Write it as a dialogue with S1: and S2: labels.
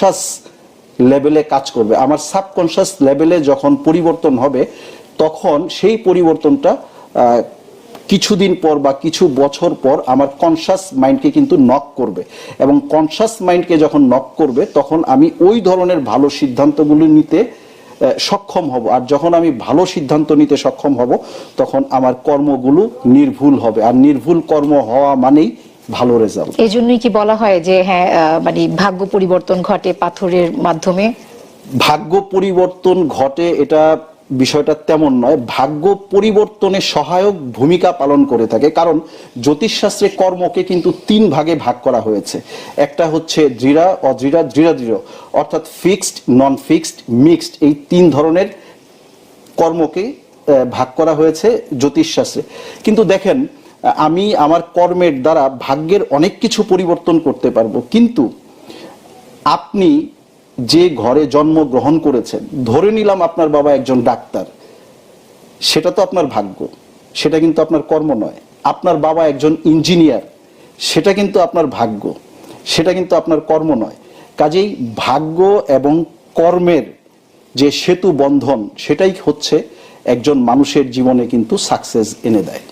S1: Conscious লেভেলে কাজ করবে। আমার সাবকনশাস লেভেলে যখন পরিবর্তন হবে, তখন সেই পরিবর্তনটা কিছুদিন পর বা কিছু বছর পর আমার কনসাস মাইন্ডকে কিন্তু নক করবে। এবং কনসাস মাইন্ডকে যখন নক করবে, তখন আমি ওই ধরনের ভালো সিদ্ধান্তগুলো নিতে সক্ষম হব। আর যখন আমি ভালো সিদ্ধান্ত নিতে সক্ষম হব, তখন আমার কর্মগুলো নির্ভুল হবে। আর নির্ভুল কর্ম হওয়া মানেই ভালো রেজাল্ট
S2: এই জন্যই কি বলা হয় যে হ্যাঁ মানে ভাগ্য পরিবর্তন ঘটে পাথরের মাধ্যমে?
S1: ভাগ্য পরিবর্তন ঘটে এটা বিষয়টা তেমন নয়। ভাগ্য পরিবর্তনে সহায়ক ভূমিকা পালন করে থাকে। কারণ জ্যোতিষশাস্ত্রে কর্মকে কিন্তু তিন ভাগে ভাগ করা হয়েছে। একটা হচ্ছে দৃঢ়া অদৃঢ়া দৃঢ় দৃঢ়। অর্থাৎ ফিক্সড নন ফিক্সড মিক্সড এই তিন ধরনের কর্মকে ভাগ করা হয়েছে জ্যোতিষশাস্ত্রে। কিন্তু দেখেন আমি আমার কর্মের দ্বারা ভাগ্যের অনেক কিছু পরিবর্তন করতে পারব। কিন্তু আপনি যে ঘরে জন্মগ্রহণ করেছেন, ধরে নিলাম আপনার বাবা একজন ডাক্তার, সেটা তো আপনার ভাগ্য, সেটা কিন্তু আপনার কর্ম নয়। আপনার বাবা একজন ইঞ্জিনিয়ার, সেটা কিন্তু আপনার ভাগ্য, সেটা কিন্তু আপনার কর্ম নয়। কাজেই ভাগ্য এবং কর্মের যে সেতু বন্ধন, সেটাই হচ্ছে একজন মানুষের জীবনে কিন্তু সাকসেস এনে দেয়।